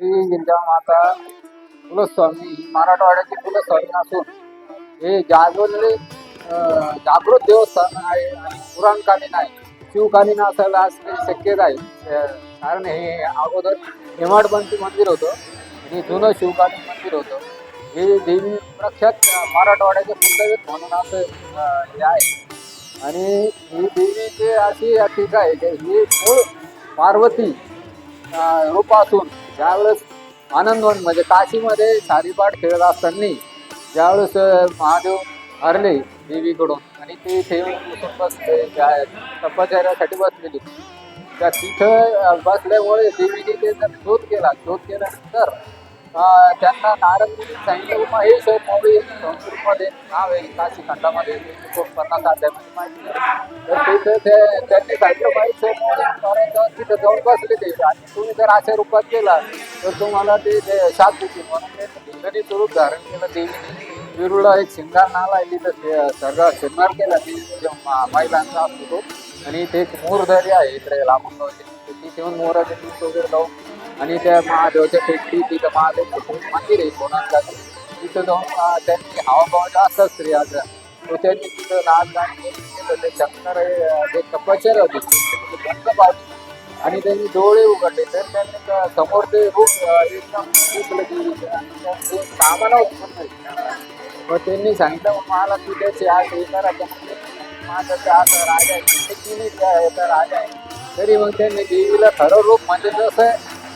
श्री गिरिजा माता कुलस्वामी ही मराठवाड्याची कुलस्वामी असून हे जागवलेले जागृत देवस्थान आहे आणि पुराणकालीन आहे. शिवकालीन असायला असणे शक्यता आहे. कारण हे अगोदर हेमाडपंथी मंदिर होतं हे जुनं शिवकालीन मंदिर होतं. हे देवी प्रख्यात मराठवाड्याचे कुलदैवत म्हणून असं हे आहे. आणि ही देवीची अशी टीका आहे की ही मूळ पार्वती रूप असून ज्यावेळेस आनंदवन म्हणजे काशीमध्ये सारीपाठ खेळत असताना ज्यावेळेस महादेव हरले देवीकडून आणि ते ठेवून बसले त्या बसलेली. त्या तिथं बसल्यामुळे देवीने ते शोध केला शोध केल्यानंतर त्यांना नारदमुनी सांगितलं की सर मोळी संस्कृतमध्ये नाव आहे काशी खंडामध्ये. पन्नास अध्यायामध्ये म्हणजे माहिती तर तिथं ते त्यांनी सांगितलं महेश मोळी मोबाईल तिथं जाऊन बसले ते. आणि तुम्ही जर अशा रूपात केला तर तुम्हाला ते ते शाप होती म्हणून ते स्वरूप धारण केलं. देवीने विरुळा एक शिंगार नाला आहे. तिथं ते सगळं शिंगार केला. ती महिलांचा असतो आणि ते एक मोरदरी आहे इकडे लांबून तिथे येऊन मोराचे पीठ वगैरे लावून आणि त्या महादेवाच्या टेकडी तिथं महादेव मंदिर आहे कोणाला तिथं जाऊन त्यांनी हावाभावाच्या असा स्त्रियाचा तो त्यांनी तिथं लहान लहान ते शंकर ते अं, जे तपश्चर्या होती बंद आणि त्यांनी डोळे उघडले तर त्यांनी समोर ते रूप एकदम दिसलं की आणि कामाला उत्पन्न मग त्यांनी सांगितलं मग मला तू त्याची आज येणार म्हणजे माझं आता राजा आहे. ते राजा आहे. तरी मग त्यांनी देवीला खरं रूप म्हणजे जसं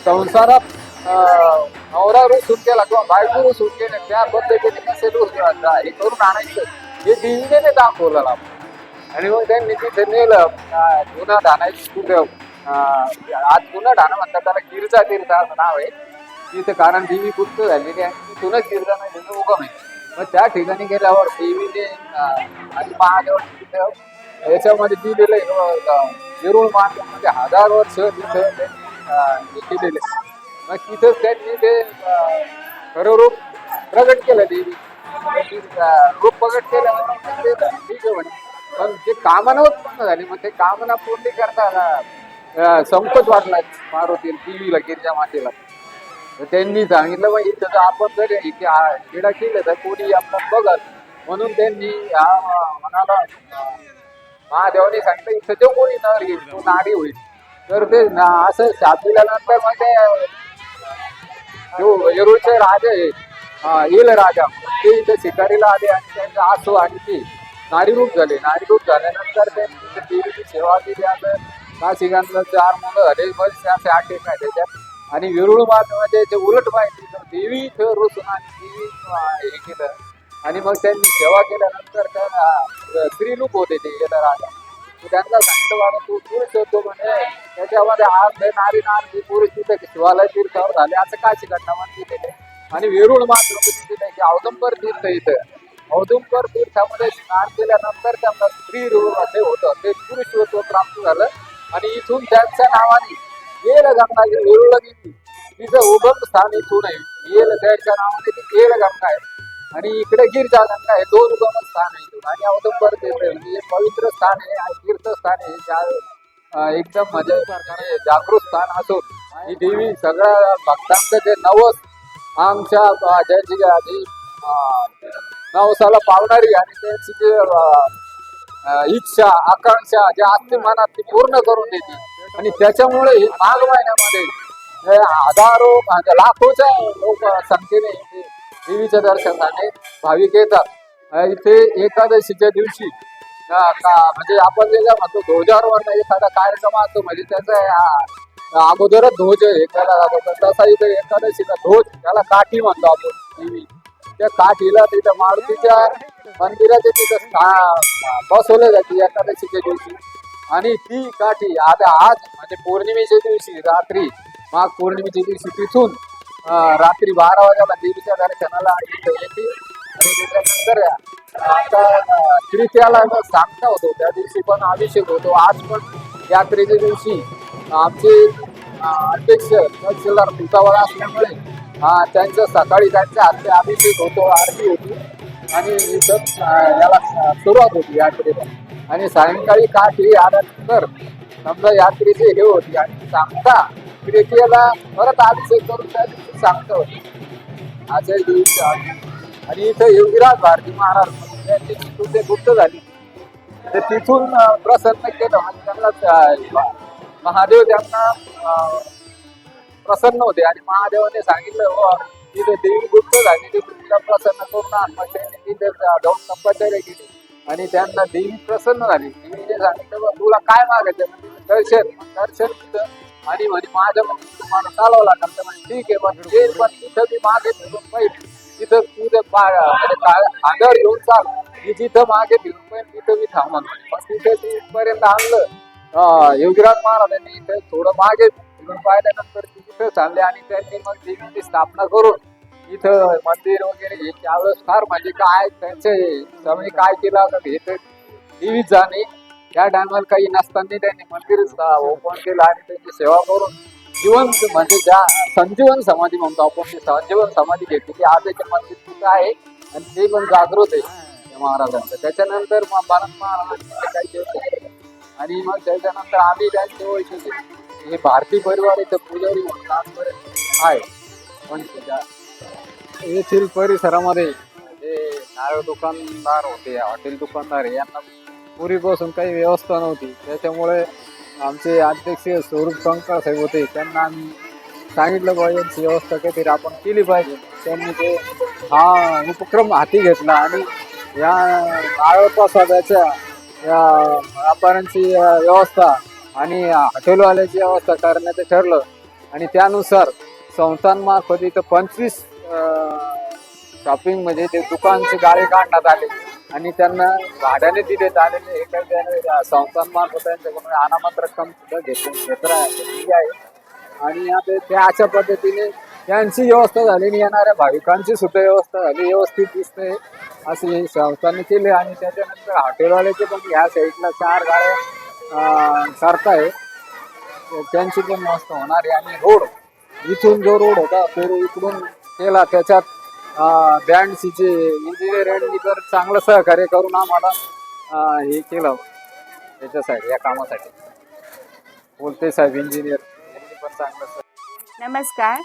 संसारात अं, नवरा सुट केला किंवा बायको रूप त्या पद्धतीने कसे रूप हे करून आणायचं. हे देवीने दाखवलं आणि मग त्यांनी तिथे नेलं. पुन्हा ढाणायची कुठे आज पुन्हा ढाणं म्हणतात. त्याला गिरजा तीर्थ असं नाव आहे. तिथे कारण देवी गुप्त झालेली आहे. तिथूनच गिरजा नाही तिथं उगम आहे. मग त्या ठिकाणी गेल्यावर देवीने आणि महादेव तिथं याच्यामध्ये दिलेलं आहे. अं, मार्गामध्ये हजार वर्ष तिथं त्यांनी केलेले मग तिथं त्यांनी ते खरं रूप प्रगट केलं देवी रूप प्रगट केलं ते ठीक आहे म्हणे. पण जे कामना उत्पन्न झाली मग ते कामना पूर्ण करता संकोच वाटला मारुती देवीला गिरजा मातेला. तर त्यांनी सांगितलं बा इथं आपण जर इथे क्रीडा केलं तर कोणी आपण बघत म्हणून त्यांनी हा मनाला महादेवाने सांगितलं इथं जो कोणी नर येईल तो नारी होईल. तर ते ना- असं शाप दिल्यानंतर मग ते अं, जो राजे आहे राजा ते इथे शिकारीला आले आणि त्यांचे आसू आणि ते नारीरूप झाले. नारीरूप झाल्यानंतर त्यांनी देवीची सेवा केली. आता नाशिकांचं चार मुलं झाले बस असे आठ एक आहे त्याच्यात आणि विरुळमध्ये जे उलट माहिती तर देवी इथं रुसून आणि देवी हे केलं. आणि मग त्यांनी सेवा केल्यानंतर त्या अं, होते ते गेला राजा. त्यांना सांगितलं बाबा तू पुरुष होतो म्हणे. त्याच्यामध्ये आज दे नारी नार पुरुष तिथे शिवालय तीर्थावर झाले. असं काशी घटनामध्ये दिलेले आणि वेरुळ मात्र तिथे की औदंबर तीर्थ इथं. औदुंबर तीर्थामध्ये स्नान केल्यानंतर त्यांना स्त्री रूळ असे होतं. ते पुरुष पुरुषत्व प्राप्त झालं. आणि इथून त्यांच्या नावाने येल गंगा जी वेरुळ गेली तिचं उगम स्थान इथून आहे. येल त्यांच्या नावाने ती येल गंगा आहे. आणि इकडे गिरजा गंगा आहे दोन उगम स्थान आहे आणि औदंबर तीर्थ आहे म्हणजे हे पवित्र स्थान आहे आणि तीर्थस्थान आहे ज्या एकदम म्हणजे प्रकारे जागृत स्थान असून. ही देवी सगळ्या भक्तांचं जे नवस आमच्या ज्याची ज्यांची आधी नवसाला पावणारी आणि त्यांची जे इच्छा आकांक्षा ज्या असते मनात ती पूर्ण करून देते. आणि त्याच्यामुळे माघ महिन्यामध्ये हे हजारो म्हणजे लाखोच्या लोक संख्येने देवीच्या दर्शनाने भाविक येतात. इथे एकादशीच्या दिवशी म्हणजे आपण जे काय म्हणतो ध्वजारोहण एखादा कार्यक्रम असतो म्हणजे त्याचा अगोदरच ध्वज हे केला जातो. तसा इथे एकादशीचा ध्वज त्याला काठी म्हणतो आपण. देवी त्या काठीला तिथं मारुतीच्या मंदिराचे तिथं बसवले बसवलं जाते एकादशीच्या दिवशी. आणि ती काठी आता आज म्हणजे पौर्णिमेच्या दिवशी रात्री माघ पौर्णिमेच्या दिवशी तिथून रात्री बारा वाजेला देवीच्या दर्शनाला इथं आणि त्याच्यानंतर आता तृतीयाला मग सांगता होतो त्या दिवशी पण अभिषेक होतो आज पण यात्रेच्या दिवशी आमचे अध्यक्ष तहसीलदार तुतावाला असल्यामुळे त्यांचं सकाळी त्यांच्या हस्ते अभिषेक होतो आरती होती आणि इथं याला सुरुवात होती यात्रेला आणि सायंकाळी काठी आल्यानंतर समजा यात्रेची हे होती आणि सांगता प्रक्रियेला परत अभिषेक करून त्या दिवशी सांगतो. अजय देवीच्या आणि इथं योगीराज भारती महाराज यांची त्यांची तिथून ते गुप्त झाली. तर तिथून प्रसन्न केलं. म्हणजे त्यांना महादेव त्यांना प्रसन्न होते. आणि महादेवाने सांगितलं हो तिथे देवी गुप्त झाली. ते तुला प्रसन्न करून आण तिथे जाऊन तपश्चर्या केली आणि त्यांना देवी प्रसन्न झाली. देवीने सांगितलं "बा, तुला काय मागायचं म्हणजे दर्शन दर्शन तिथं आणि म्हणे माझ्या म्हणजे तुम्हाला चालवं लागेल तर म्हणजे ठीक आहे पण ते पण तिथं मी मागे फिरून पाहिजे तिथं तुझं म्हणजे का- घेऊन चाल मी जिथं मागे फिरून पाहिजे तिथं मी थांबा मग तिथे तिथपर्यंत आणलं. योगीराज महाराजांनी इथं थोडं मागे फिरून पाहिल्यानंतर ती तिथं चालले आणि त्यांनी मग देवीची स्थापना करून इथं मंदिर वगैरे हे त्यावेळेस फार म्हणजे काय त्यांचे समय काय केलं हे तर देवीच जाणे. त्या टायमाला काही नसताना त्यांनी मंदिर ओपन केलं आणि त्यांची सेवा करून जीवन म्हणजे ज्या संजीवन समाधी म्हणतो आपण ती संजीवन समाधी घेतली. ती आजच्या मंदिर तिथं आहे आणि ते पण जागृत आहे महाराजांचं. त्याच्यानंतर मग भारत काही दिवस आणि मग त्याच्यानंतर आम्ही त्यांचे वैशिष्ट्य हे भारती परिवार इथं पुजारी म्हणून आजपर्यंत आहे. पण येथील परिसरामध्ये जे नारळ दुकानदार होते हॉटेल दुकानदार यांना पूर्वीपासून काही व्यवस्था नव्हती. त्याच्यामुळे आमचे अध्यक्ष स्वरूप कंकर साहेब होते. त्यांना आम्ही सांगितलं पाहिजे यांची व्यवस्था काहीतरी आपण केली पाहिजे. त्यांनी ते हा उपक्रम हाती घेतला आणि या नारळ या व्यापाऱ्यांची व्यवस्था आणि हॉटेलवाल्याची व्यवस्था करण्याचं ठरलं. आणि त्यानुसार संस्थांमार्फत इथं पंचवीस शॉपिंग म्हणजे ते दुकानचे गाळे काढण्यात आले. आणि त्यांना भाड्याने दिलेत आलेले हे काही संस्थांमार्फत त्यांच्याकडून अनामत रक्कम सुद्धा घेतली घेत आहे आणि आता त्या अशा पद्धतीने त्यांची व्यवस्था झाली आणि येणाऱ्या भाविकांची सुद्धा व्यवस्था झाली. व्यवस्थित दिसते असे हे संस्थांनी केले आणि त्याच्यानंतर हॉटेलवाल्याचे पण ह्या साईडला चार गाड्या अं, करताय. त्यांची पण व्यवस्था होणार आहे. आणि रोड इथून जो रोड होता तो इकडून केला. त्याच्यात बँडसीचे इंजिनियर यांनी तर चांगलं सहकार्य करून आम्हाला हे केलं. त्याच्यासाठी या कामासाठी. बोलते साहेब इंजिनियर यांनी पण चांगलं नमस्कार.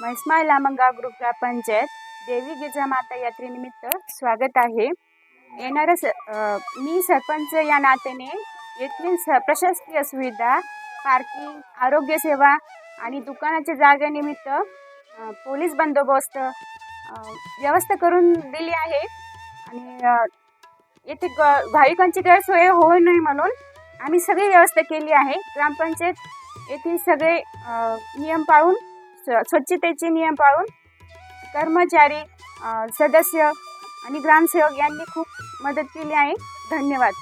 म्हैसमाळ लामंगा ग्रुप ग्रामपंचायत देवी गिरजा माता यात्रेनिमित्त स्वागत आहे. येणारं स मी सरपंच या नात्याने येथील स प्रशासकीय सुविधा पार्किंग आरोग्यसेवा आणि दुकानाच्या जागेनिमित्त पोलीस बंदोबस्त व्यवस्था करून दिली आहे. आणि येथे ग भाविकांची गैरसोय होऊ नये म्हणून आम्ही सगळी व्यवस्था केली आहे. ग्रामपंचायत येथील सगळे नियम पाळून स्व- स्वच्छतेचे नियम पाळून कर्मचारी सदस्य आणि ग्रामसेवक यांनी खूप मदत केली आहे. धन्यवाद.